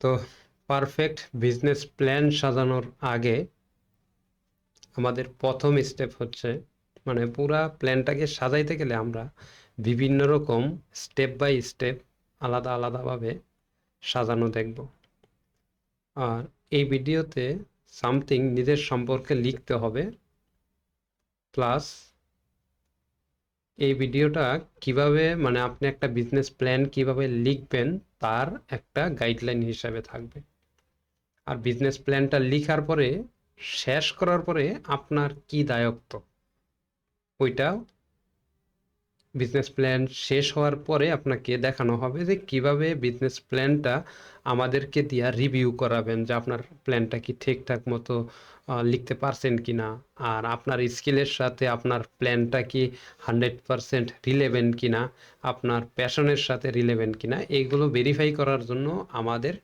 তো perfect business plan সাজানোর আগে আমাদের প্রথম স্টেপ হচ্ছে মানে পুরা প্ল্যানটাকে সাজাইতে গেলে আমরা বিভিন্ন রকম স্টেপ বাই স্টেপ আলাদা আলাদাভাবে সাজানো দেখব। আর এই ভিডিওতে সামথিং নিজের সম্পর্কে লিখতে হবে প্লাস এই ভিডিওটা কীভাবে মানে আপনি একটা বিজনেস প্ল্যান কীভাবে লিখবেন, তার একটা গাইডলাইন হিসাবে থাকবে। আর বিজনেস প্ল্যানটা লিখার পরে, শেষ করার পরে আপনার কি দায়ত্ব? ওইটা বিজনেস প্ল্যান শেষ হওয়ার পরে আপনাকে দেখানো হবে যে কীভাবে বিজনেস প্ল্যানটা আমাদেরকে দিয়া রিভিউ করাবেন যে আপনার প্ল্যানটা কি ঠিকঠাক মতো লিখতে পারছেন কি না আর আপনার স্কিলের সাথে আপনার প্ল্যানটা কি হান্ড্রেড পারসেন্ট রিলেভেন্ট কি না আপনার প্যাশনের সাথে রিলেভেন্ট কি না এইগুলো ভেরিফাই করার জন্য আমাদের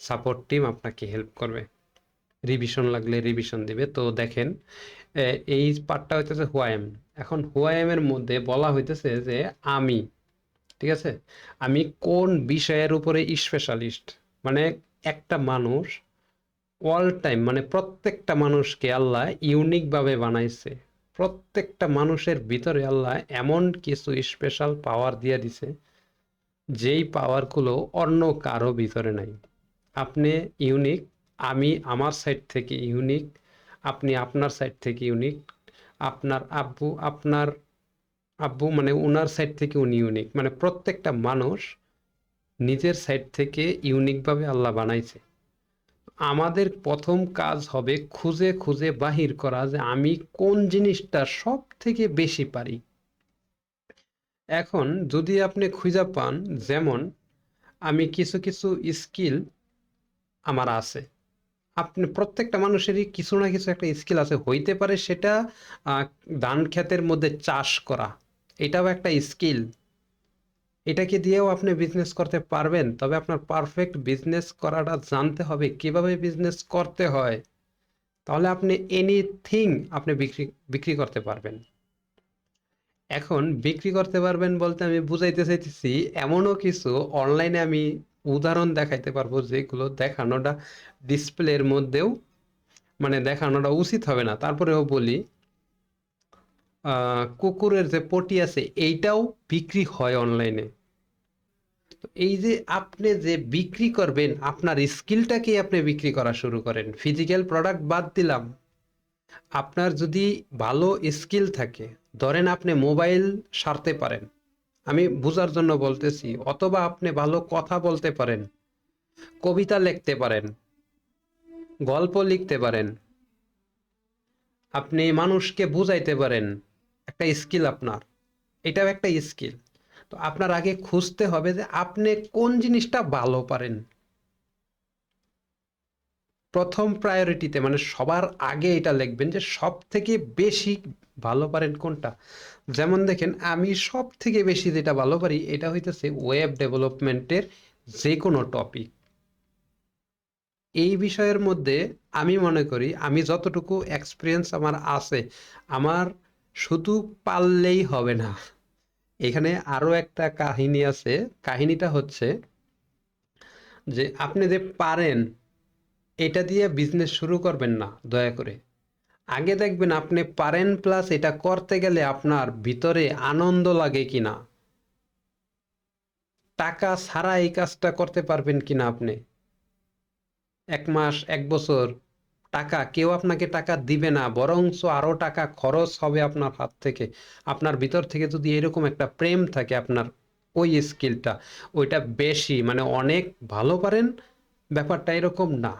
সাপোর্ট টিম আপনাকে হেল্প করবে। রিভিশন লাগলে রিভিশন দিবে। তো দেখেন এই পার্টটা হইতেছে হোয়াইএম এখন হোয়াইএম এর মধ্যে বলা হইতেছে যে আমি, ঠিক আছে? আমি কোন বিষয়ের উপরে স্পেশালিস্ট মানে একটা মানুষ অল টাইম মানে প্রত্যেকটা মানুষকে আল্লাহ ইউনিকভাবে বানাইছে। প্রত্যেকটা মানুষের ভিতরে আল্লাহ এমন কিছু স্পেশাল পাওয়ার দিয়ে দিছে, যেই পাওয়ারগুলো অন্য কারও ভিতরে নাই। আপনি ইউনিক আমি আমার সাইড থেকে ইউনিক আপনি আপনার সাইড থেকে ইউনিক আপনার আব্বু আপনার আব্বু মানে ওনার সাইড থেকে উনি ইউনিক মানে প্রত্যেকটা মানুষ নিজের সাইড থেকে ইউনিকভাবে আল্লাহ বানাইছে। আমাদের প্রথম কাজ হবে খুঁজে খুঁজে বাহির করা যে আমি কোন জিনিসটা সব থেকে বেশি পারি। এখন যদি আপনি খুঁজে পান, যেমন আমি কিছু কিছু স্কিল আমার আছে। আপনি প্রত্যেকটা মানুষেরই কিছু না কিছু একটা স্কিল আছে। হইতে পারে সেটা ধান ক্ষেতের মধ্যে চাষ করা। এটাও একটা স্কিল এটাকে দিয়েও আপনি বিজনেস করতে পারবেন। তবে আপনার পারফেক্ট বিজনেস করাটা জানতে হবে, কীভাবে বিজনেস করতে হয়। তাহলে আপনি এনিথিং আপনি বিক্রি বিক্রি করতে পারবেন। এখন বিক্রি করতে পারবেন বলতে আমি বুঝাইতে চাইতেছি, এমনও কিছু অনলাইনে আমি উদাহরণ দেখাইতে পারব যেগুলো দেখানোটা ডিসপ্লের মধ্যেও মানে দেখানোটা উচিত হবে না। তারপরেও বলি কুকুরের যে পটি আছে, এইটাও বিক্রি হয় অনলাইনে এই যে আপনি যে বিক্রি করবেন, আপনার স্কিলটাকেই আপনি বিক্রি করা শুরু করেন? ফিজিক্যাল প্রোডাক্ট বাদ দিলাম। আপনার যদি ভালো স্কিল থাকে, ধরেন আপনি মোবাইল সারতে পারেন। আমি বুঝার জন্য বলতেছি, অথবা আপনি ভালো কথা বলতে পারেন, কবিতা লিখতে পারেন, গল্প লিখতে পারেন, আপনি মানুষকে বুঝাইতে পারেন, একটা স্কিল আপনার, এটাও একটা স্কিল। তো আপনার আগে খুঁজতে হবে যে আপনি কোন জিনিসটা ভালো পারেন। প্রথম প্রায়োরিটিতে মানে সবার আগে এটা লিখবেন যে সব থেকে বেশি ভালো পারেন কোনটা? যেমন দেখেন, আমি সব থেকে বেশি যেটা ভালো পারি এটা হইতেছে ওয়েব ডেভেলপমেন্টের যে কোনো টপিক এই বিষয়ের মধ্যে আমি মনে করি, আমি যতটুকু এক্সপিরিয়েন্স আমার আছে, আমার শুধু পারলেই হবে না। এখানে আরও একটা কাহিনী আছে, কাহিনীটা হচ্ছে যে আপনি যে পারেন এটা দিয়ে বিজনেস শুরু করবেন না, দয়া করে। আগে দেখবেন আপনি পারেন প্লাস এটা করতে গেলে আপনার ভিতরে আনন্দ লাগে কি না টাকা ছাড়া এই কাজটা করতে পারবেন কি না আপনি। এক মাস, এক বছর, টাকা, কেউ আপনাকে টাকা দিবে না, বরঞ্চ আরও টাকা খরচ হবে আপনার হাত থেকে। আপনার ভিতর থেকে যদি এরকম একটা প্রেম থাকে আপনার, ওই স্কিলটা ওইটা বেশি মানে অনেক ভালো পারেন, ব্যাপারটা এরকম না।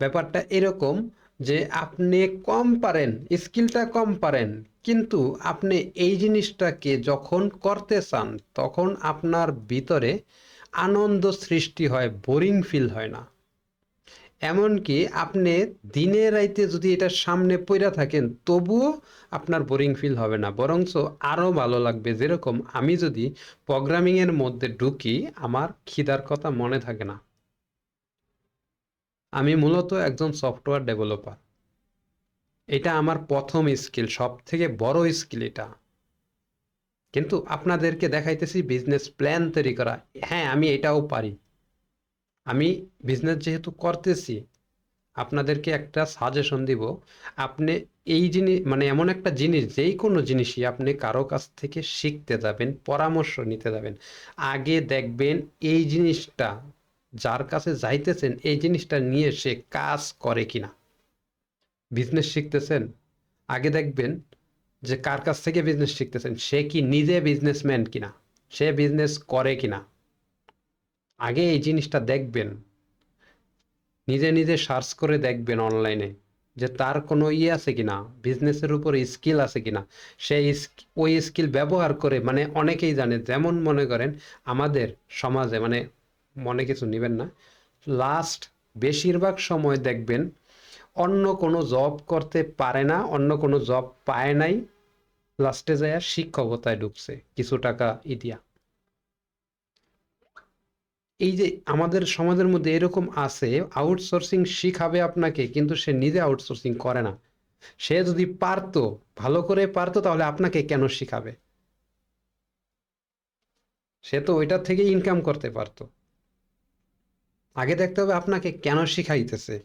ব্যাপারটা এরকম যে আপনি কম পারেন, স্কিলটা কম পারেন, কিন্তু আপনি এই জিনিসটাকে যখন করতে চান, তখন আপনার ভিতরে আনন্দ সৃষ্টি হয় বোরিং ফিল হয় না। এমনকি আপনি দিনে রাইতে যদি এটার সামনে পইরা থাকেন, তবুও আপনার বোরিং ফিল হবে না। বরঞ্চ আরও ভালো লাগবে। যেরকম আমি যদি প্রোগ্রামিংয়ের মধ্যে ঢুকি, আমার খিদার কথা মনে থাকে না। আমি মূলত একজন সফটওয়্যার ডেভেলপার। এটা আমার প্রথম স্কিল সব থেকে বড় স্কিল এটা। কিন্তু আপনাদেরকে দেখাইতেছি বিজনেস প্ল্যান তৈরি করা। হ্যাঁ আমি এটাও পারি। আমি বিজনেস যেহেতু করতেছি, আপনাদেরকে একটা সাজেশন দিব। আপনি এই জিনিস মানে এমন একটা জিনিস যেই কোনো জিনিসই আপনি কারও কাছ থেকে শিখতে যাবেন, পরামর্শ নিতে যাবেন। আগে দেখবেন এই জিনিসটা যার কাছে যাইতেছেন এই জিনিসটা নিয়ে সে কাজ করে কিনা। বিজনেস শিখতেছেন, আগে দেখবেন যে কার কাছ থেকে বিজনেস শিখতেছেন, সে কি নিজে বিজনেসম্যান কিনা, সে বিজনেস করে কিনা। আগে এই জিনিসটা দেখবেন, নিজে নিজে সার্চ করে দেখবেন অনলাইনে যে তার কোনো ইয়ে আছে কিনা বিজনেসের উপর স্কিল আছে কিনা। স্ক- ওই স্কিল ব্যবহার করে মানে অনেকেই জানে, যেমন মনে করেন আমাদের সমাজে মানে মনে কিছু নেবেন না। লাস্ট বেশিরভাগ সময় দেখবেন অন্য কোনো জব করতে পারে না, অন্য কোনো জব পায় নাই লাস্টে যায় শিক্ষকতায় ঢুকছে কিছু টাকা ই দিয়া এই যে আমাদের সমাজের মধ্যে এরকম আছে আউটসোর্সিং শিখাবে আপনাকে, কিন্তু সে নিজে আউটসোর্সিং করে না। সে যদি পারতো, ভালো করে পারতো, তাহলে আপনাকে কেন শিখাবে? সে তো ওইটার থেকে ইনকাম করতে পারতো। আগে দেখতে হবে আপনাকে কেন শিখাইতেছে।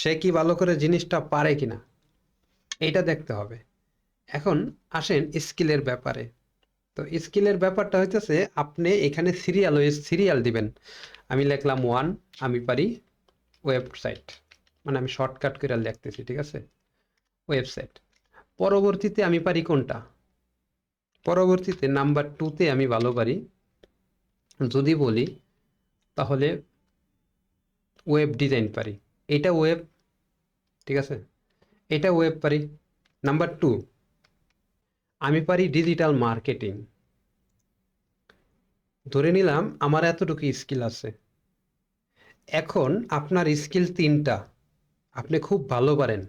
সে কি ভালো করে জিনিসটা পারে কিনা। এটা দেখতে হবে। এখন আসেন স্কিলের ব্যাপারে। তো স্কিলের ব্যাপারটা হইতেছে, আপনি এখানে সিরিয়াল সিরিয়াল দিবেন। আমি লিখলাম ওয়ান আমি পারি ওয়েবসাইট মানে আমি শর্টকাট করে লিখতেছি, ঠিক আছে? ওয়েবসাইট পরবর্তীতে আমি পারি কোনটা? পরবর্তীতে নাম্বার টুতে আমি ভালো পারি। যদি বলি, তাহলে ওয়েব ডিজাইন পারি। এটা ওয়েব ঠিক আছে? এটা ওয়েব পারি। নাম্বার টু আমি পারি ডিজিটাল মার্কেটিং ধরে নিলাম আমার এতটুকু স্কিল আছে। এখন আপনার স্কিল তিনটা, আপনি খুব ভালো পারেন।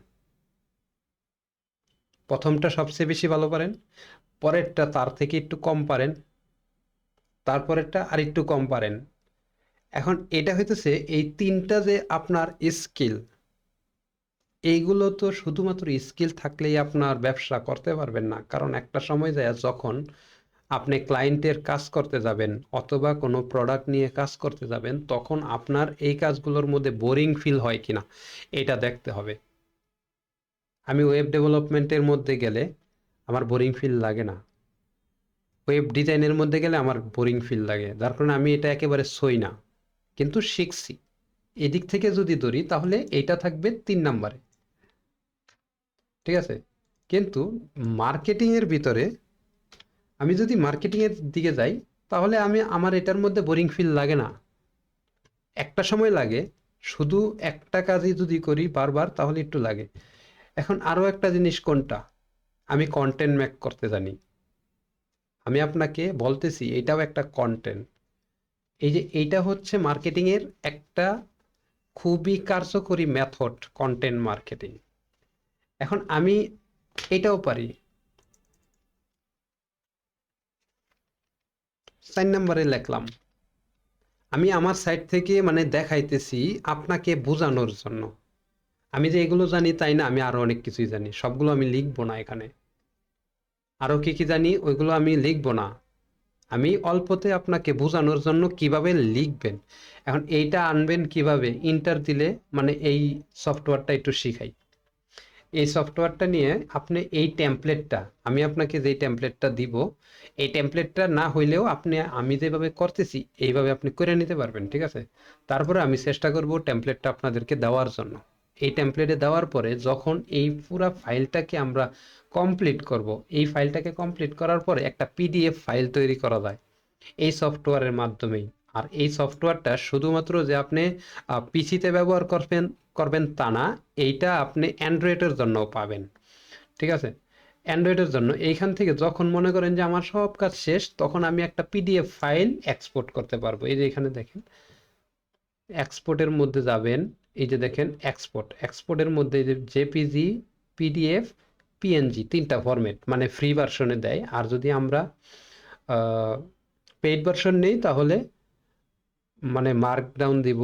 প্রথমটা সবচেয়ে বেশি ভালো পারেন, পরেরটা তার থেকে একটু কম পারেন, তারপরেরটা আর একটু কম পারেন। এখন এটা হইতেছে এই তিনটা যে আপনার স্কিল এইগুলো তো শুধুমাত্র স্কিল থাকলেই আপনার ব্যবসা করতে পারবেন না। কারণ একটা সময় যায় যখন আপনি ক্লায়েন্টের কাজ করতে যাবেন অথবা কোনো প্রোডাক্ট নিয়ে কাজ করতে যাবেন, তখন আপনার এই কাজগুলোর মধ্যে বোরিং ফিল হয় কিনা, এটা দেখতে হবে। আমি ওয়েব ডেভেলপমেন্টের মধ্যে গেলে আমার বোরিং ফিল লাগে না। ওয়েব ডিজাইনের মধ্যে গেলে আমার বোরিং ফিল লাগে। যার কারণে আমি এটা একেবারে সই না। কিন্তু শিখছি। এদিক থেকে যদি ধরি, তাহলে এইটা থাকবে তিন নাম্বারে। ঠিক আছে? কিন্তু মার্কেটিংয়ের ভিতরে আমি যদি মার্কেটিংয়ের দিকে যাই, তাহলে আমি আমার এটার মধ্যে বোরিং ফিল লাগে না। একটা সময় লাগে, শুধু একটা কাজই যদি করি বারবার, তাহলে একটু লাগে। এখন আরও একটা জিনিস কোনটা? আমি কন্টেন্ট মেক করতে জানি। আমি আপনাকে বলতেছি, এটাও একটা কন্টেন্ট এই যে এইটা হচ্ছে মার্কেটিংয়ের একটা খুবই কার্যকরী মেথড কন্টেন্ট মার্কেটিং এখন আমি এটাও পারি। চার নম্বরে লিখলাম। আমি আমার সাইড থেকে মানে দেখাইতেছি আপনাকে বোঝানোর জন্য। আমি যে এগুলো জানি তাই না, আমি আরও অনেক কিছুই জানি। সবগুলো আমি লিখব না এখানে। আরও কি কি জানি, ওইগুলো আমি লিখব না। আমি অল্পতে আপনাকে বোঝানোর জন্য কীভাবে লিখবেন। এখন এইটা আনবেন কীভাবে? ইন্টার দিলে মানে এই সফটওয়্যারটা একটু শিখাই। এই সফটওয়্যারটা নিয়ে আপনি এই টেমপ্লেটটা আমি আপনাকে যেই টেমপ্লেটটা দিব, এই টেমপ্লেটটা না হইলেও আপনি, আমি যেভাবে করতেছি, এইভাবে আপনি করে নিতে পারবেন, ঠিক আছে? তারপরে আমি চেষ্টা করব টেমপ্লেটটা আপনাদেরকে দেওয়ার জন্য। এই টেমপ্লেটে দেওয়ার পরে যখন এই পুরা ফাইলটাকে আমরা কমপ্লিট করব, এই ফাইলটাকে কমপ্লিট করার পরে একটা পিডিএফ ফাইল তৈরি করা যায় এই সফটওয়্যারের মাধ্যমেই। আর এই সফটওয়্যারটা শুধুমাত্র যে আপনি পিসিতে ব্যবহার করবেন করবেন তা না, এইটা আপনি অ্যান্ড্রয়েডের জন্যও পাবেন। ঠিক আছে? অ্যান্ড্রয়েডের জন্য। এইখান থেকে যখন মনে করেন যে আমার সব কাজ শেষ, তখন আমি একটা পিডিএফ ফাইল এক্সপোর্ট করতে পারব। এই যে এখানে দেখেন এক্সপোর্টের মধ্যে যাবেন, এই যে দেখেন এক্সপোর্ট এক্সপোর্টের মধ্যে যে জেপিজি পিডিএফ পিএনজি তিনটা ফরম্যাট মানে ফ্রি ভার্সনে দেয়। আর যদি আমরা পেইড ভার্সন নেই, তাহলে মানে মার্কডাউন দিব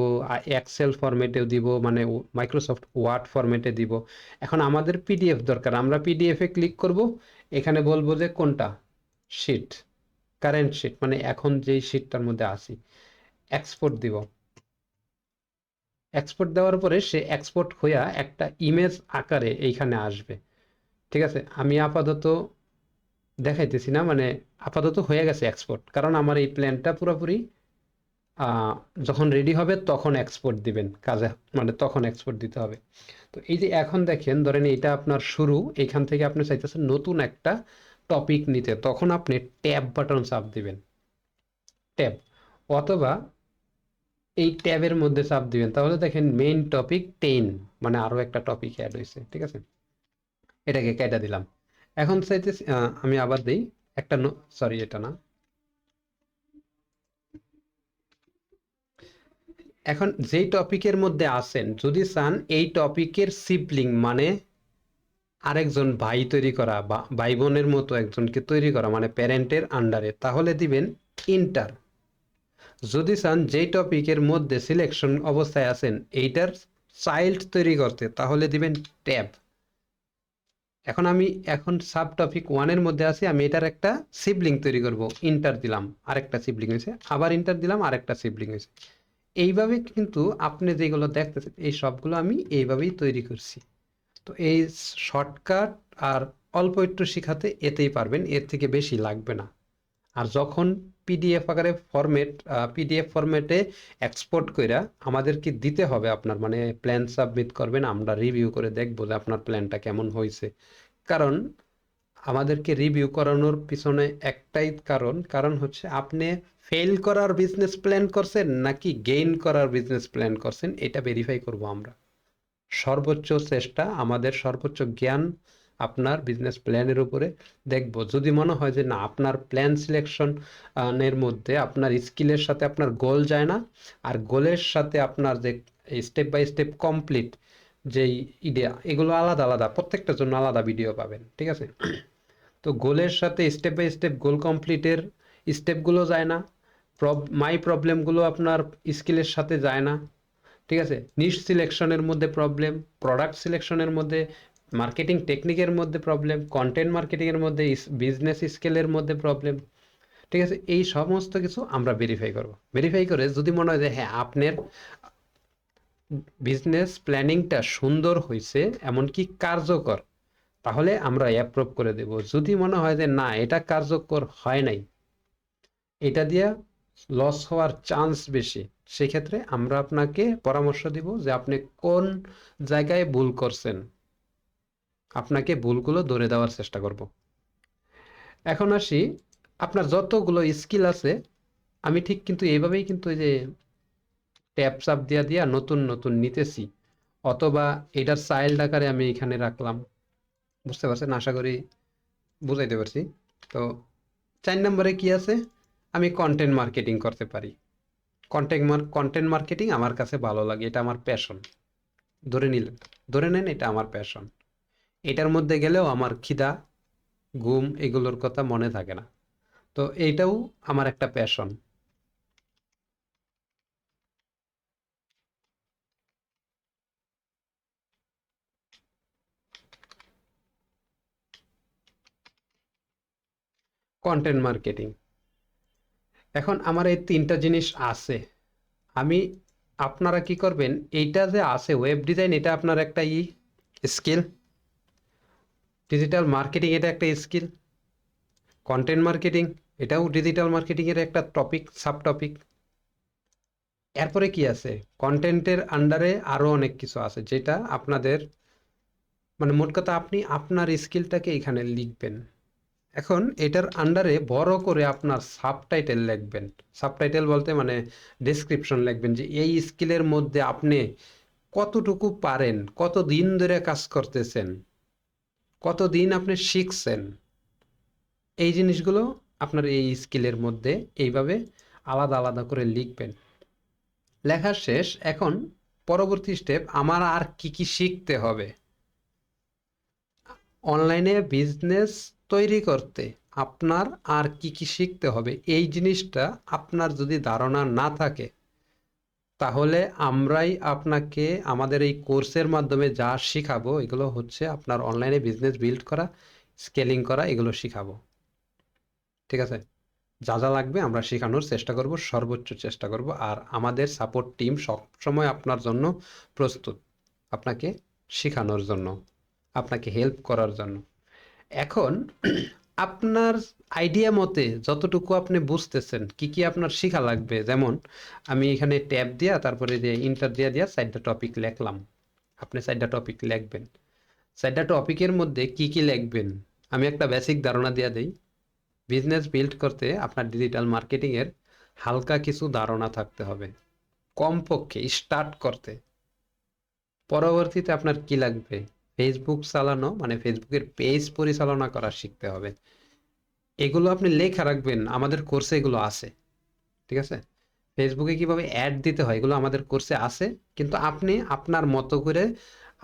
এক্সেল ফরম্যাটেও দিব মানে মাইক্রোসফট ওয়ার্ড ফরম্যাটে দিব। এখন আমাদের পিডিএফ দরকার, আমরা পিডিএফে ক্লিক করব, এখানে বলব যে কোনটা? শিট কারেন্ট শিট মানে এখন যেই শিটটার মধ্যে আসি এক্সপোর্ট দিব। এক্সপোর্ট দেওয়ার পরে সে এক্সপোর্ট হইয়া একটা ইমেজ আকারে এইখানে আসবে। ঠিক আছে? আমি আপাতত দেখাইতেছি না মানে আপাতত হয়ে গেছে এক্সপোর্ট কারণ আমার এই প্ল্যানটা পুরোপুরি যখন রেডি হবে তখন এক্সপোর্ট দিবেন, কাজে মানে তখন এক্সপোর্ট দিতে হবে। তো এই যে এখন দেখেন, ধরেন এটা আপনার শুরু এখান থেকে আপনি চাইতেছেন নতুন একটা টপিক নিতে, তখন আপনি ট্যাব বাটন চাপ দিবেন। ট্যাব অথবা এই ট্যাবের মধ্যে চাপ দিবেন। তাহলে দেখেন মেইন টপিক টেন মানে আরও একটা টপিক অ্যাড হয়েছে, ঠিক আছে? এটাকে কেটে দিলাম। এখন চাইতেছি আমি আবার দিই। একটা সরি এটা না। এখন যেই টপিকের মধ্যে আছেন, যদি চান এই টপিকের সিবলিং মানে আরেকজন ভাই তৈরি করা বা ভাই বোনের মতো একজনকে তৈরি করা মানে প্যারেন্টের আন্ডারে তাহলে দিবেন ইন্টার যদি চান যেই টপিকের মধ্যে সিলেকশন অবস্থায় আছেন, এইটার চাইল্ড তৈরি করতে, তাহলে দিবেন ট্যাব এখন আমি, এখন সাব টপিক ওয়ানের মধ্যে আছি, আমি এটার একটা সিবলিং তৈরি করব। ইন্টার দিলাম, আরেকটা সিবলিং হয়েছে, আবার ইন্টার দিলাম, আরেকটা সিবলিং হয়েছে। এইভাবে কিন্তু আপনি যেগুলো দেখতেছেন, এই সবগুলো আমি এইভাবেই তৈরি করছি। তো এই শর্টকাট আর অল্প একটু শিখাতে এতেই পারবেন, এর থেকে বেশি লাগবে না। আর যখন পিডিএফ আকারে ফরম্যাট পিডিএফ ফরম্যাটে এক্সপোর্ট কইরা আমাদেরকে দিতে হবে আপনার। মানে প্ল্যান সাবমিট করবেন, আমরা রিভিউ করে দেখব যে আপনার প্ল্যানটা কেমন হয়েছে কারণ আমাদেরকে রিভিউ করানোর পিছনে একটাই কারণ কারণ হচ্ছে আপনি ফেল করার বিজনেস প্ল্যান করছেন নাকি গেইন করার বিজনেস প্ল্যান করছেন, এটা ভেরিফাই করব আমরা। সর্বোচ্চ চেষ্টা, আমাদের সর্বোচ্চ জ্ঞান আপনার বিজনেস প্ল্যানের উপরে দেখব। যদি মনে হয় যে না, আপনার প্ল্যান সিলেকশন এর মধ্যে আপনার স্কিলের সাথে আপনার গোল যায় না, আর গোলের সাথে আপনার যে স্টেপ বাই স্টেপ কমপ্লিট যেই ইডিয়া এগুলো আলাদা আলাদা, প্রত্যেকটার জন্য আলাদা ভিডিও পাবেন, ঠিক আছে? তো গোলের সাথে স্টেপ বাই স্টেপ গোল কমপ্লিটের স্টেপগুলো যায় না মাই প্রবলেমগুলো আপনার স্কিলের সাথে যায় না, ঠিক আছে? নিশ সিলেকশনের মধ্যে প্রবলেম প্রোডাক্ট সিলেকশনের মধ্যে মার্কেটিং টেকনিকের মধ্যে প্রবলেম কন্টেন্ট মার্কেটিংয়ের মধ্যে বিজনেস স্কেলের মধ্যে প্রবলেম ঠিক আছে? এই সমস্ত কিছু আমরা ভেরিফাই করব। ভেরিফাই করে যদি মনে হয় যে হ্যাঁ আপনার বিজনেস প্ল্যানিংটা সুন্দর হয়েছে এমনকি কার্যকর, তাহলে আমরা অ্যাপ্রুভ করে দেব। যদি মনে হয় যে, না, এটা কার্যকর হয় নাই, এটা দিয়ে লস হওয়ার চান্স বেশি, সেক্ষেত্রে আমরা আপনাকে পরামর্শ দিব যে, আপনি কোন জায়গায় ভুল করছেন। আপনাকে ভুলগুলো ধরে দেওয়ার চেষ্টা করব। এখন আসি, আপনার যতগুলো স্কিল আছে, আমি ঠিক কিন্তু এইভাবেই কিন্তু এই যে ট্যাপ চাপ দিয়া দিয়া নতুন নতুন নিতেছি, অথবা এটার চাইল্ড আকারে আমি এখানে রাখলাম। বুঝতে পারছেন? আশা করি বুঝাইতে পারছি। তো চার নম্বরে কি আছে? আমি কন্টেন্ট মার্কেটিং করতে পারি। কন্টেন্ট কন্টেন্ট মার্কেটিং আমার কাছে ভালো লাগে, এটা আমার প্যাশন ধরে নিলেন, ধরে নেন এটা আমার প্যাশন এটার মধ্যে গেলেও আমার খিদা, ঘুম এগুলোর কথা মনে থাকে না। তো এইটাও আমার একটা প্যাশন কন্টেন্ট মার্কেটিং এখন আমার এই তিনটা জিনিস আছে। আমি, আপনারা কি করবেন, এইটা যে আছে ওয়েব ডিজাইন এটা আপনার একটা ই স্কিল ডিজিটাল মার্কেটিং এটা একটা স্কিল কন্টেন্ট মার্কেটিং এটাও ডিজিটাল মার্কেটিংয়ের একটা টপিক সাব টপিক এরপরে কি আছে? কন্টেন্টের আন্ডারে আরও অনেক কিছু আছে যেটা আপনাদের মানে মোট কথা আপনি আপনার স্কিলটাকে এখানে লিখবেন। এখন এটার আন্ডারে বড় করে আপনার সাবটাইটেল লিখবেন। সাবটাইটেল বলতে মানে ডেসক্রিপশন লিখবেন যে এই স্কিলের মধ্যে আপনি কতটুকু পারেন কত দিন ধরে কাজ করতেছেন। কতদিন আপনি শিখছেন? এই জিনিসগুলো আপনার এই স্কিলের মধ্যে এইভাবে আলাদা আলাদা করে লিখবেন। লেখা শেষ, এখন পরবর্তী স্টেপ আমার আর কি কি শিখতে হবে? অনলাইনে বিজনেস তৈরি করতে আপনার আর কি কি শিখতে হবে? এই জিনিসটা আপনার যদি ধারণা না থাকে তাহলে আমরাই আপনাকে আমাদের এই কোর্সের মাধ্যমে যা শিখাবো, এগুলো হচ্ছে আপনার অনলাইনে বিজনেস বিল্ড করা স্কেলিং করা, এগুলো শিখাবো। ঠিক আছে? যা যা লাগবে আমরা শেখানোর চেষ্টা করব, সর্বোচ্চ চেষ্টা করব, আর আমাদের সাপোর্ট টিম সবসময় আপনার জন্য প্রস্তুত, আপনাকে শেখানোর জন্য, আপনাকে হেল্প করার জন্য। এখন, আপনার আইডিয়া মতে যতটুকু আপনি বুঝতেছেন, কি কি আপনার শেখা লাগবে? যেমন, আমি এখানে ট্যাব দিয়া, তারপরে যে ইন্টার দিয়া দিয়া চারটা টপিক লিখলাম। আপনি চারটা টপিক লিখবেন। চারটা টপিকের মধ্যে কি কি লিখবেন? আমি একটা বেসিক ধারণা দিয়া দেই। বিজনেস বিল্ড করতে আপনার ডিজিটাল মার্কেটিংয়ের হালকা কিছু ধারণা থাকতে হবে। কমপক্ষে স্টার্ট করতে। পরবর্তীতে আপনার কি লাগবে? ফেসবুক চালানো মানে ফেসবুকের পেজ পরিচালনা করা শিখতে হবে। এগুলো আপনি লেখা রাখবেন, আমাদের কোর্সে এগুলো আছে, ঠিক আছে? ফেসবুকে কীভাবে অ্যাড দিতে হয়, এগুলো আমাদের কোর্সে আছে, কিন্তু আপনি আপনার মতো করে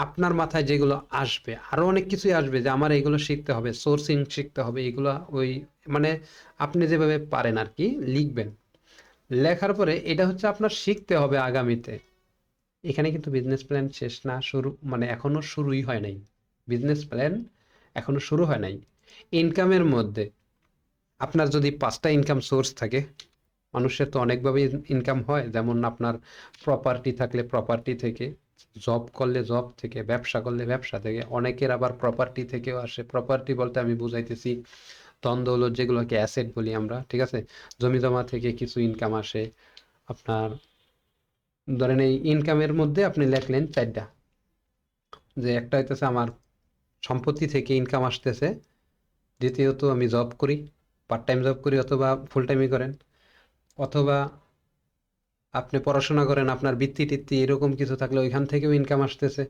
আপনার মাথায় যেগুলো আসবে আরও অনেক কিছুই আসবে যে আমার এগুলো শিখতে হবে সোর্সিং শিখতে হবে, এগুলো ওই মানে আপনি যেভাবে পারেন আর কি লিখবেন। লেখার পরে এটা হচ্ছে আপনার শিখতে হবে আগামীতে। এখানে কিন্তু বিজনেস প্ল্যান শেষ না, শুরু মানে এখনও শুরুই হয় নাই। বিজনেস প্ল্যান এখনও শুরু হয় নাই। ইনকামের মধ্যে আপনার যদি পাঁচটা ইনকাম সোর্স থাকে, মানুষের তো অনেকভাবে ইনকাম হয়। যেমন আপনার প্রপার্টি থাকলে প্রপার্টি থেকে জব করলে জব থেকে, ব্যবসা করলে ব্যবসা থেকে, অনেকের আবার প্রপার্টি থেকেও আসে। প্রপার্টি বলতে আমি বুঝাইতেছি, ধন দৌলত যেগুলোকে অ্যাসেট বলি আমরা, ঠিক আছে? জমি জমা থেকে কিছু ইনকাম আসে। আপনার, ধরেন এই ইনকামের মধ্যে আপনি লেখলেন চারটা। যে একটা হইতেছে আমার সম্পত্তি থেকে ইনকাম আসতেছে, দ্বিতীয়ত আমি জব করি। পার্ট টাইম জব করি অথবা ফুল টাইমই করেন, অথবা আপনি পড়াশোনা করেন, আপনার বৃত্তি টিত্তি এরকম কিছু থাকলে ওইখান থেকেও ইনকাম আসতেছে।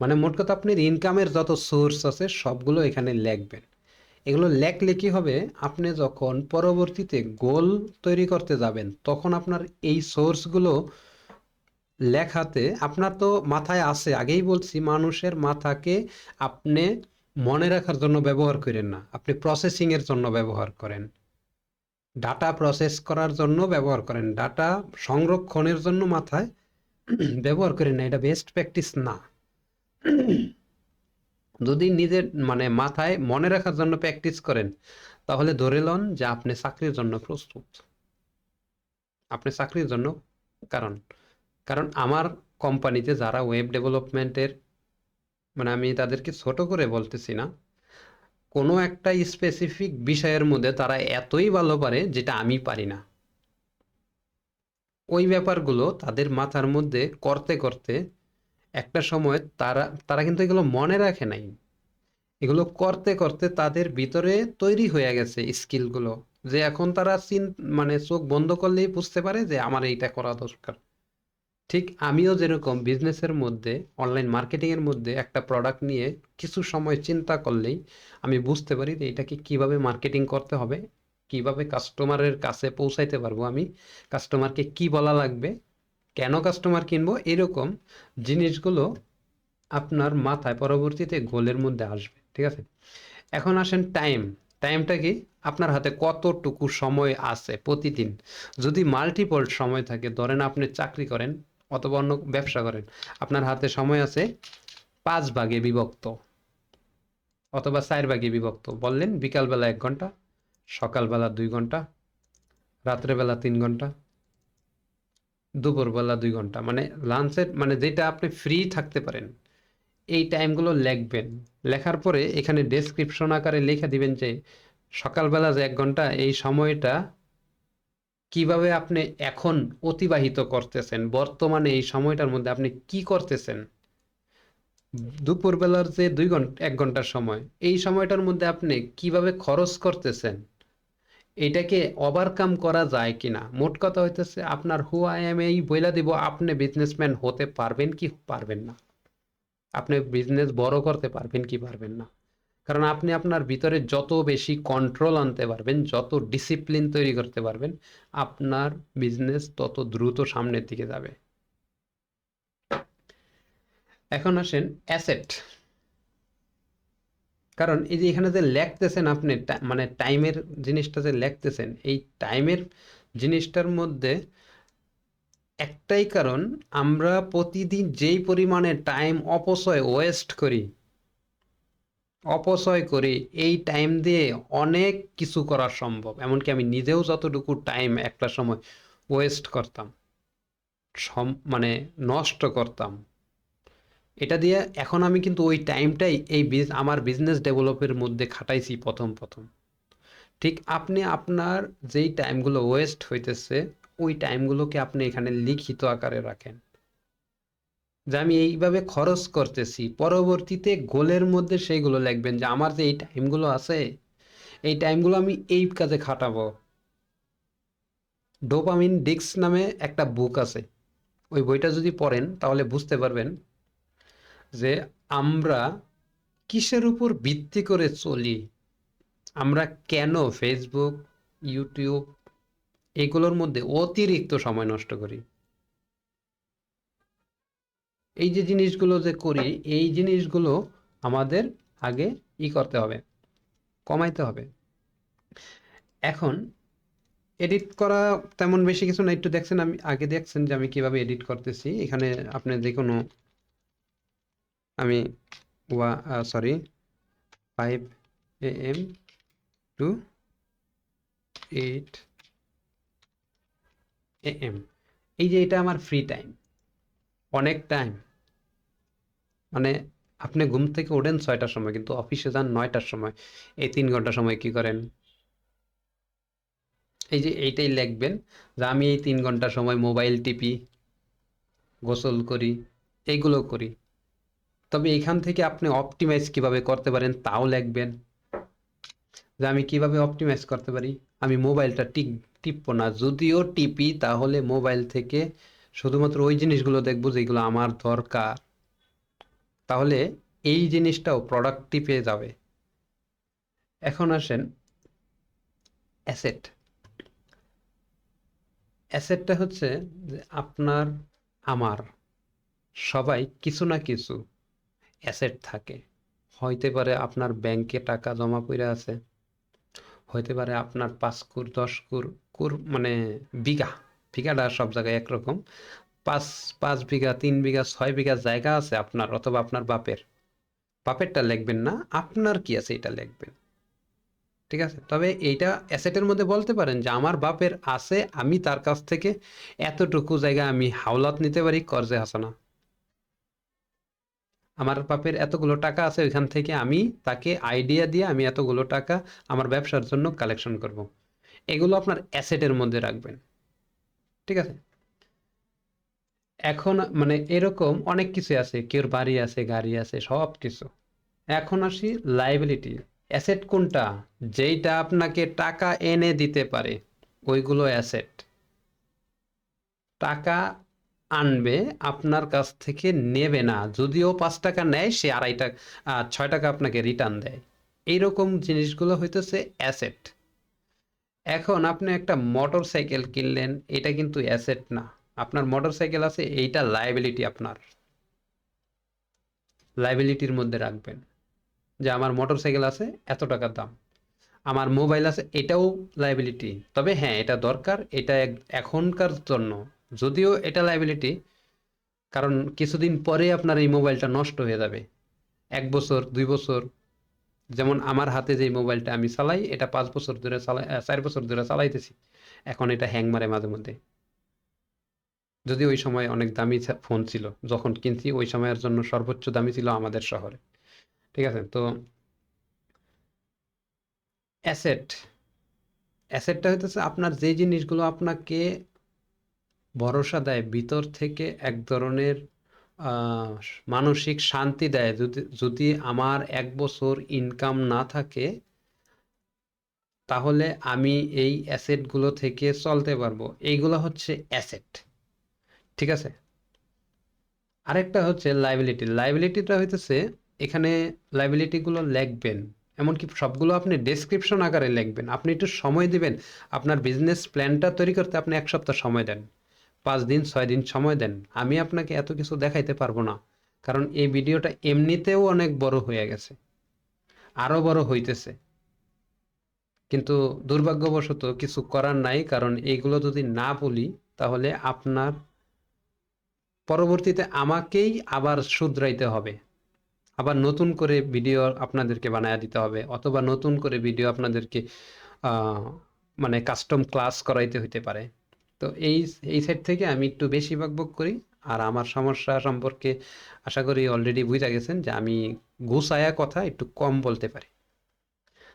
মানে মোট কথা আপনার ইনকামের যত সোর্স আছে সবগুলো এখানে লিখবেন। এগুলো লেখলে কি হবে? আপনি যখন পরবর্তীতে গোল তৈরি করতে যাবেন, তখন আপনার এই সোর্সগুলো লেখাতে আপনার তো মাথায় আছে। আগেই বলছি, মানুষের মাথাকে আপনি মনে রাখার জন্য ব্যবহার করেন না। আপনি প্রসেসিং এর জন্য ব্যবহার করেন। ডাটা প্রসেস করার জন্য ব্যবহার করেন। ডাটা সংরক্ষণের জন্য মাথায় ব্যবহার করেন না। এটা বেস্ট প্র্যাকটিস না। যদি নিজের মানে মাথায় মনে রাখার জন্য প্র্যাকটিস করেন, তাহলে ধরে লন যে আপনি চাকরির জন্য প্রস্তুত। আপনি চাকরির জন্য কারণ কারণ আমার কোম্পানিতে যারা ওয়েব ডেভেলপমেন্টের মানে আমি তাদেরকে ছোট করে বলতেছি না। কোনো একটা স্পেসিফিক বিষয়ের মধ্যে তারা এতই ভালো পারে যেটা আমি পারি না। ওই ব্যাপারগুলো তাদের মাথার মধ্যে করতে করতে একটা সময় তারা তারা কিন্তু এগুলো মনে রাখে নাই। এগুলো করতে করতে তাদের ভিতরে তৈরি হয়ে গেছে স্কিলগুলো যে এখন তারা চিন মানে চোখ বন্ধ করলেই বুঝতে পারে যে আমার এইটা করা দরকার। ঠিক আমিও যেরকম বিজনেসের মধ্যে অনলাইন মার্কেটিংয়ের মধ্যে একটা প্রোডাক্ট নিয়ে কিছু সময় চিন্তা করলেই আমি বুঝতে পারি যে এটাকে কীভাবে মার্কেটিং করতে হবে, কীভাবে কাস্টমারের কাছে পৌঁছাইতে পারব আমি কাস্টমারকে কি বলা লাগবে, কেন কাস্টমার কিনবো, এরকম জিনিসগুলো আপনার মাথায় পরবর্তীতে গোলের মধ্যে আসবে, ঠিক আছে? এখন আসেন টাইম টাইমটা কি? আপনার হাতে কতটুকু সময় আছে প্রতিদিন? যদি মাল্টিপল সময় থাকে, ধরেন আপনি চাকরি করেন অথবা অন্য ব্যবসা করেন। আপনার হাতে সময় আছে পাঁচ ভাগে বিভক্ত অথবা চার ভাগে বিভক্ত। বললেন, বিকালবেলা এক ঘণ্টা, সকালবেলা দুই ঘণ্টা, রাত্রেবেলা তিন ঘণ্টা, দুপুরবেলা দুই ঘণ্টা। মানে লাঞ্চের মানে যেটা আপনি ফ্রি থাকতে পারেন, এই টাইমগুলো লিখবেন। লেখার পরে এখানে ডেসক্রিপশন আকারে লিখে দিবেন যে, সকালবেলা যে এক ঘণ্টা, এই সময়টা কীভাবে আপনি এখন অতিবাহিত করতেছেন? বর্তমানে এই সময়টার মধ্যে আপনি কি করতেছেন? দুপুরবেলার যে দুই ঘণ্টা এক ঘণ্টার সময়, এই সময়টার মধ্যে আপনি কীভাবে খরচ করতেছেন? এটাকে ওভারকাম করা যায় কিনা? মোট কথা হইতেছে আপনার হু আই এম এই বইলা দিব, আপনি বিজনেসম্যান হতে পারবেন কি পারবেন না? আপনি বিজনেস বড় করতে পারবেন কি পারবেন না? কারণ আপনি আপনার ভিতরে যত বেশি কন্ট্রোল আনতে পারবেন, যত ডিসিপ্লিন তৈরি করতে পারবেন, আপনার বিজনেস তত দ্রুত সামনের দিকে যাবে। এখন আসেন অ্যাসেট কারণ এই যে এখানে যে লেখতেছেন আপনি মানে টাইমের জিনিসটা যে লেখতেছেন, এই টাইমের জিনিসটার মধ্যে একটাই কারণ, আমরা প্রতিদিন যেই পরিমাণে টাইম অপচয় ওয়েস্ট করি অপচয় করে এই টাইম দিয়ে অনেক কিছু করা সম্ভব। এমনকি আমি নিজেও যতটুকু টাইম একটা সময় ওয়েস্ট করতাম, সম মানে নষ্ট করতাম। এটা দিয়ে এখন আমি কিন্তু ওই টাইমটাই এই আমার বিজনেস ডেভেলপের মধ্যে খাটাইছি প্রথম প্রথম। ঠিক আপনি আপনার যেই টাইমগুলো ওয়েস্ট হইতেছে, ওই টাইমগুলোকে আপনি এখানে লিখিত আকারে রাখেন। যে আমি এইভাবে খরচ করতেছি, পরবর্তীতে গোলের মধ্যে সেইগুলো লিখবেন যে আমার যে এই টাইমগুলো আছে, এই টাইমগুলো আমি এই কাজে খাটাবো। ডোপামিন ডিক্স নামে একটা বুক আছে, ওই বইটা যদি পড়েন তাহলে বুঝতে পারবেন যে আমরা কিসের উপর ভিত্তি করে চলি, আমরা কেন ফেসবুক ইউটিউব এগুলোর মধ্যে অতিরিক্ত সময় নষ্ট করি। এই যে জিনিসগুলো যে করি, এই জিনিসগুলো আমাদের আগে ই করতে হবে, কমাইতে হবে। এখন এডিট করা তেমন বেশি কিছু না, একটু দেখছেন, আমি আগে দেখছেন যে আমি কীভাবে এডিট করতেছি। এখানে আপনি যে কোনো আমি ওয়া sorry five A M two eight A M এই যে এটা আমার ফ্রি টাইম অনেক টাইম মানে আপনি ঘুম থেকে ওঠেন ছয়টার সময়, কিন্তু অফিসে যান নয়টার সময়। এই তিন ঘণ্টা সময় কি করেন? এই যে এইটাই লিখবেন যে আমি এই তিন ঘণ্টা সময় মোবাইল টিপি, গোসল করি, এইগুলো করি। তবে এখান থেকে আপনি অপটিমাইজ কীভাবে করতে পারেন তাও লিখবেন। যে আমি কীভাবে অপটিমাইজ করতে পারি? আমি মোবাইলটা টিপ টিপবো না। যদিও টিপি, তাহলে মোবাইল থেকে শুধুমাত্র ওই জিনিসগুলো দেখব যেগুলো আমার দরকার। তাহলে এই জিনিসটাও প্রোডাক্টটি পেয়ে যাবে। এখন আসেন অ্যাসেট অ্যাসেটটা হচ্ছে যে আপনার, আমার, সবাই কিছু না কিছু অ্যাসেট থাকে। হইতে পারে আপনার ব্যাংকে টাকা জমা পড়ে আছে, হইতে পারে আপনার পাঁচ কুর, দশ কুর কুর মানে বিঘা। বিঘাটা সব জায়গায় একরকম। পাঁচ পাঁচ বিঘা, তিন বিঘা, ছয় বিঘা জায়গা আছে আপনার অথবা আপনার বাপের। বাপেরটা লিখবেন না, আপনার কি আছে এটা লিখবেন। ঠিক আছে? তবে এইটা অ্যাসেটের মধ্যে বলতে পারেন যে, আমার বাপের আছে, আমি তার কাছ থেকে এতটুকু জায়গা আমি হাওলাত নিতে পারি, কর্জে হাসানা। আমার বাপের এতগুলো টাকা আছে ওইখান থেকে আমি তাকে আইডিয়া দিয়ে আমি এতগুলো টাকা আমার ব্যবসার জন্য কালেকশন করব। এগুলো আপনার অ্যাসেটের মধ্যে রাখবেন। ঠিক আছে? এখন মানে এরকম অনেক কিছু আছে, কেউর বাড়ি আছে, গাড়ি আছে, সব কিছু। এখন আসি লাইবিলিটি অ্যাসেট কোনটা? যেইটা আপনাকে টাকা এনে দিতে পারে, ওইগুলো অ্যাসেট টাকা আনবে, আপনার কাছ থেকে নেবে না। যদিও পাঁচ টাকা নেয়, সে আড়াই টাকা ছয় টাকা আপনাকে রিটার্ন দেয়। এইরকম জিনিসগুলো হইতেছে অ্যাসেট এখন আপনি একটা মোটর সাইকেল কিনলেন, এটা কিন্তু অ্যাসেট না। আপনার মোটর সাইকেল আছে, এইটা লাইবিলিটি আপনার। লাইবিলিটির মধ্যে রাখবেন। যে আমার মোটর সাইকেল আছে, এত টাকার দাম। আমার মোবাইল আছে, এটাও লাইবিলিটি তবে হ্যাঁ এটা দরকার, এটা এখনকার জন্য। যদিও এটা লাইবিলিটি কারণ কিছুদিন পরে আপনার এই মোবাইলটা নষ্ট হয়ে যাবে। এক বছর, দুই বছর যেমন আমার হাতে যে মোবাইলটা আমি চালাই, এটা পাঁচ বছর ধরে চালাই চার বছর ধরে চালাইতেছি, এখন এটা হ্যাং মারে মাঝে মধ্যে। যদি ওই সময় অনেক দামি ফোন ছিল, যখন কিনছি, ওই সময়ের জন্য সর্বোচ্চ দামি ছিল আমাদের শহরে। ঠিক আছে? তো অ্যাসেট অ্যাসেটটা হইতেছে আপনার যে জিনিসগুলো আপনাকে ভরসা দেয় ভিতর থেকে এক ধরনের মানসিক শান্তি দেয়। যদি যদি আমার এক বছর ইনকাম না থাকে, তাহলে আমি এই অ্যাসেটগুলো থেকে চলতে পারব। এইগুলো হচ্ছে অ্যাসেট ঠিক আছে? আরেকটা হচ্ছে লাইবিলিটি লাইবিলিটিটা হইতেছে, এখানে লাইবিলিটিগুলো লিখবেন। এমনকি সবগুলো আপনি ডেসক্রিপশন আকারে লিখবেন। আপনি একটু সময় দিবেন। আপনার বিজনেস প্ল্যানটা তৈরি করতে আপনি এক সপ্তাহ সময় দেন। পাঁচ দিন, ছয় দিন সময় দেন, আমি আপনাকে এত কিছু দেখাইতে পারব না, কারণ এই ভিডিওটা এমনিতেও অনেক বড় হয়ে গেছে আরও বড় হইতেছে। কিন্তু দুর্ভাগ্যবশত কিছু করার নাই, কারণ এইগুলো যদি না বলি, তাহলে আপনার পরবর্তীতে আমাকেই আবার শুধরাইতে হবে, আবার নতুন করে ভিডিও আপনাদেরকে বানায় দিতে হবে, অথবা নতুন করে ভিডিও আপনাদেরকে মানে কাস্টম ক্লাস করাইতে হইতে পারে। তো এই এই সাইড থেকে আমি একটু বেশি বকবক করি। আর আমার সমস্যা সম্পর্কে আশা করি অলরেডি বুঝা গেছেন যে আমি গুছায়া কথা একটু কম বলতে পারি।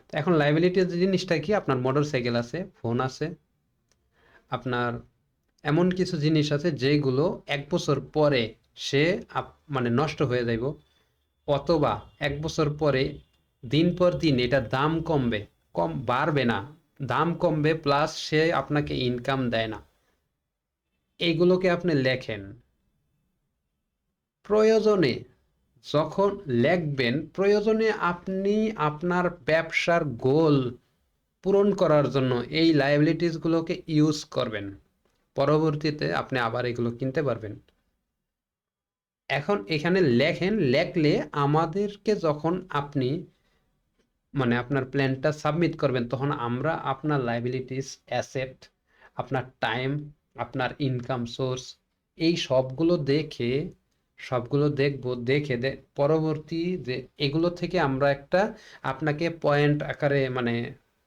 তো এখন লাইবিলিটির জিনিসটা কি? আপনার মোটর সাইকেল আছে ফোন আছে। আপনার এমন কিছু জিনিস আছে যেগুলো এক বছর পরে সে মানে নষ্ট হয়ে যাইব। অথবা এক বছর পরে দিন পর দিন এটা দাম কমবে, কম, বাড়বে না। দাম কমবে প্লাস সে আপনাকে ইনকাম দেয় না। এইগুলোকে আপনি লেখেন। প্রয়োজনে যখন লেখবেন, প্রয়োজনে আপনি আপনার ব্যবসার গোল পূরণ করার জন্য এই লাইবিলিটিসগুলোকে ইউজ করবেন। পরবর্তীতে আপনি আবার এগুলো কিনতে পারবেন। এখন এখানে লেখেন, লেখলে আমাদেরকে যখন আপনি মানে আপনার প্ল্যানটা সাবমিট করবেন, তখন আমরা আপনার লাইবিলিটিস অ্যাসেট আপনার টাইম আপনার ইনকাম সোর্স এই সবগুলো দেখে, সবগুলো দেখব, দেখে পরবর্তী যে এগুলো থেকে আমরা একটা আপনাকে পয়েন্ট আকারে মানে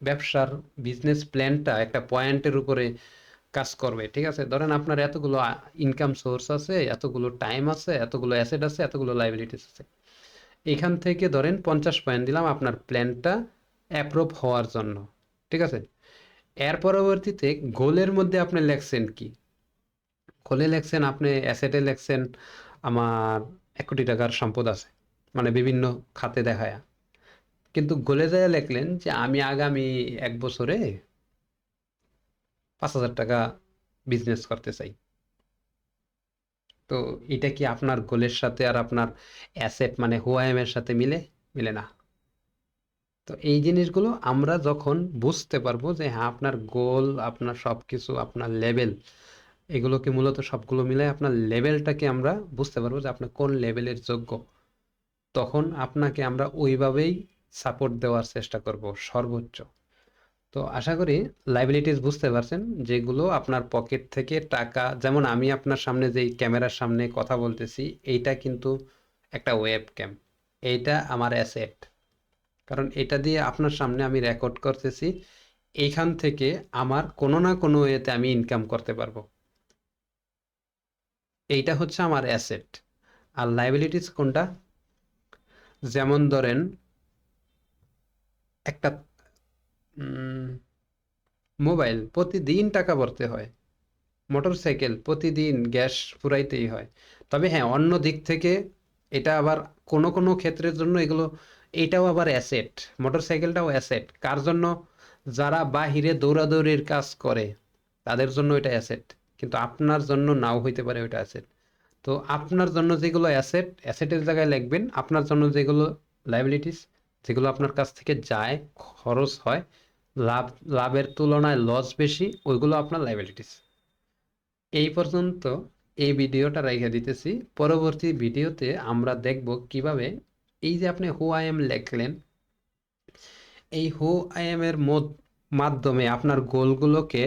ব্যবসার বিজনেস প্ল্যানটা একটা পয়েন্টের উপরে কাজ করবে, ঠিক আছে? ধরেন আপনার এতগুলো ইনকাম সোর্স আছে, এতগুলো টাইম আছে, এতগুলো অ্যাসেট আছে, এতগুলো লাইবিলিটিস আছে। এখান থেকে ধরেন পঞ্চাশ পয়েন্ট দিলাম আপনার প্ল্যানটা অ্যাপ্রুভ হওয়ার জন্য, ঠিক আছে? এর পরবর্তীতে গোলের মধ্যে আপনি লেখছেন কি? গোলে লেখছেন, আপনি অ্যাসেটে লেখছেন, আমার এক কোটি টাকার সম্পদ আছে মানে বিভিন্ন খাতে দেখায়া। কিন্তু গোলে যায় লেখলেন যে আমি আগামী এক বছরে পাঁচ হাজার টাকা বিজনেস করতে চাই। তো এটা কি আপনার গোলের সাথে আর আপনার অ্যাসেট মানে হোয়াইএম এর সাথে মিলে? মিলে না। তো এই জিনিসগুলো আমরা যখন বুঝতে পারব যে হ্যাঁ আপনার গোল আপনার সব কিছু আপনার লেভেল এগুলোকে মূলত সবগুলো মিলে আপনার লেভেলটাকে আমরা বুঝতে পারব যে আপনি কোন লেভেলের যোগ্য। তখন আপনাকে আমরা ওইভাবেই সাপোর্ট দেওয়ার চেষ্টা করব সর্বোচ্চ। তো আশা করি লাইবিলিটিস বুঝতে পারছেন, যেগুলো আপনার পকেট থেকে টাকা, যেমন আমি আপনার সামনে যেই ক্যামেরার সামনে কথা বলতেছি, এইটা কিন্তু একটা ওয়েব ক্যাম এইটা আমার অ্যাসেট কারণ এটা দিয়ে আপনার সামনে আমি রেকর্ড করতেছি, এইখান থেকে আমার কোনো না কোনো ওয়েতে আমি ইনকাম করতে পারব। এইটা হচ্ছে আমার অ্যাসেট আর লাইবিলিটিস কোনটা? যেমন ধরেন, একটা মোবাইল প্রতিদিন টাকা ভরতে হয় মোটর সাইকেল প্রতিদিন গ্যাস ফুরাইতেই হয়। তবে হ্যাঁ অন্য দিক থেকে এটা আবার কোনো কোনো ক্ষেত্রের জন্য এগুলো এটাও আবার অ্যাসেট মোটরসাইকেলটাও অ্যাসেট কার জন্য? যারা বাহিরে দৌড়াদৌড়ির কাজ করে, তাদের জন্য এটা অ্যাসেট কিন্তু আপনার জন্য নাও হইতে পারে ওইটা অ্যাসেট তো আপনার জন্য যেগুলো অ্যাসেট অ্যাসেটের জায়গায় লিখবেন, আপনার জন্য যেগুলো লাইবিলিটিস যেগুলো আপনার কাছ থেকে যায়, খরচ হয়, লাভ, লাভের তুলনায় লস বেশি, ওইগুলো আপনার লাইবিলিটিস এই পর্যন্ত এই ভিডিওটা রেখে দিতেছি। পরবর্তী ভিডিওতে আমরা দেখব কীভাবে এই যে আপনি হু আই এম লেখলেন, এই হু আই এম এর মাধ্যমে আপনার গোলগুলোকে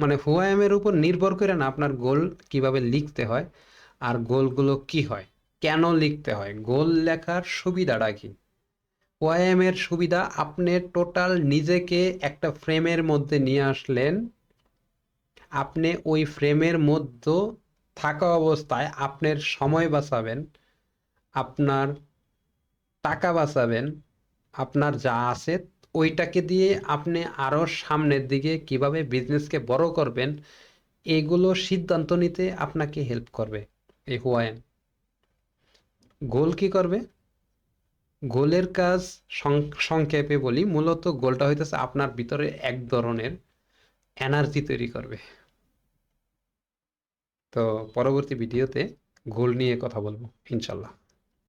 মানে হু আই এম এর উপর নির্ভর করে না আপনার গোল কীভাবে লিখতে হয় আর গোলগুলো কি হয়, কেন লিখতে হয়। গোল লেখার সুবিধাটা কি? ওআইএম এর সুবিধা, আপনি টোটাল নিজেকে একটা ফ্রেমের মধ্যে নিয়ে আসলেন, আপনি ওই ফ্রেমের মধ্যে থাকা অবস্থায় আপনার সময় বাঁচাবেন, আপনার টাকা বাঁচাবেন, আপনার যা আছে ওইটাকে দিয়ে আপনি আরও সামনের দিকে কীভাবে বিজনেসকে বড় করবেন, এগুলো সিদ্ধান্ত নিতে আপনাকে হেল্প করবে। এই হোয়াইএম গোল কি করবে? গোলের কাজ সংক্ষেপে বলি, মূলত গোলটা হইতেছে আপনার ভিতরে এক ধরনের এনার্জি তৈরি করবে। তো পরবর্তী ভিডিওতে গোল নিয়ে কথা বলব, ইনশাল্লাহ।